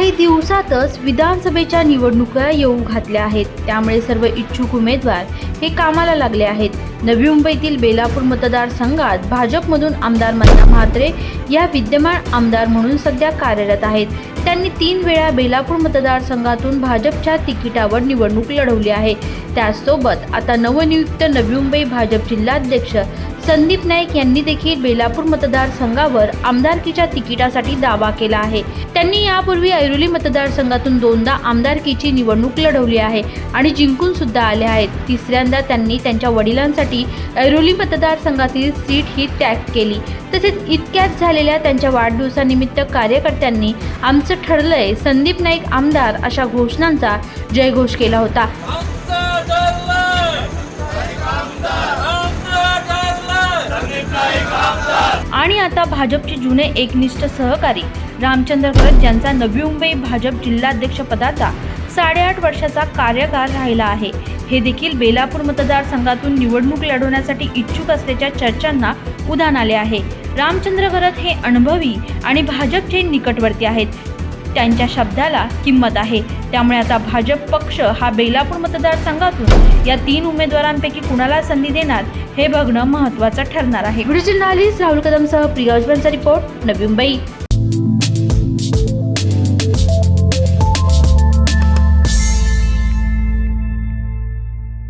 काही दिवसातच विधानसभेच्या निवडणुका येऊ घातल्या आहेत. त्यामुळे सर्व इच्छुक उमेदवार हे कामाला लागले आहेत. नवी मुंबईतील बेलापूर मतदारसंघात भाजपमधून आमदार मन्ना म्हात्रे या विद्यमान आमदार म्हणून सध्या कार्यरत आहेत. त्यांनी तीन वेळा बेलापूर मतदारसंघातून भाजपच्या तिकिटावर निवडणूक लढवली आहे. त्याचसोबत आता नवनियुक्त नवी मुंबई भाजप जिल्हाध्यक्ष संदीप नाईक यांनी देखील बेलापूर मतदारसंघावर आमदारकीच्या तिकिटासाठी दावा केला आहे. त्यांनी यापूर्वी ऐरोली मतदारसंघातून दोनदा आमदारकीची निवडणूक लढवली आहे आणि जिंकून सुद्धा आले आहेत. तिसऱ्यांदा त्यांनी त्यांच्या वडिलांसाठी ऐरोली मतदारसंघातील सीट ही त्याग केली. तसेच इतक्याच झालेल्या त्यांच्या वाढदिवसानिमित्त कार्यकर्त्यांनी आमचं ठरलंय संदीप नाईक आमदार अशा घोषणांचा जयघोष केला होता. आणि आता भाजपचे जुने एकनिष्ठ सहकारी रामचंद्र करत ज्यांचा नवी मुंबई भाजप जिल्हाध्यक्षपदाचा साडेआठ वर्षाचा कार्यकाळ राहिला आहे. हे देखील बेलापूर मतदारसंघातून निवडणूक लढवण्यासाठी इच्छुक असल्याच्या चर्चांना उधाण आले आहे. रामचंद्र खरत हे अनुभवी आणि भाजपचे निकटवर्ती आहेत. त्यांच्या शब्दाला किंमत आहे. त्यामुळे आता भाजप पक्ष हा बेलापूर मतदारसंघातून या तीन उमेदवारांपैकी कुणाला संधी देणार हे बघणं महत्त्वाचं ठरणार आहे. व्हिडिओ जर्नालिस्ट राहुल कदमसह प्रिया रिपोर्ट नवी मुंबई.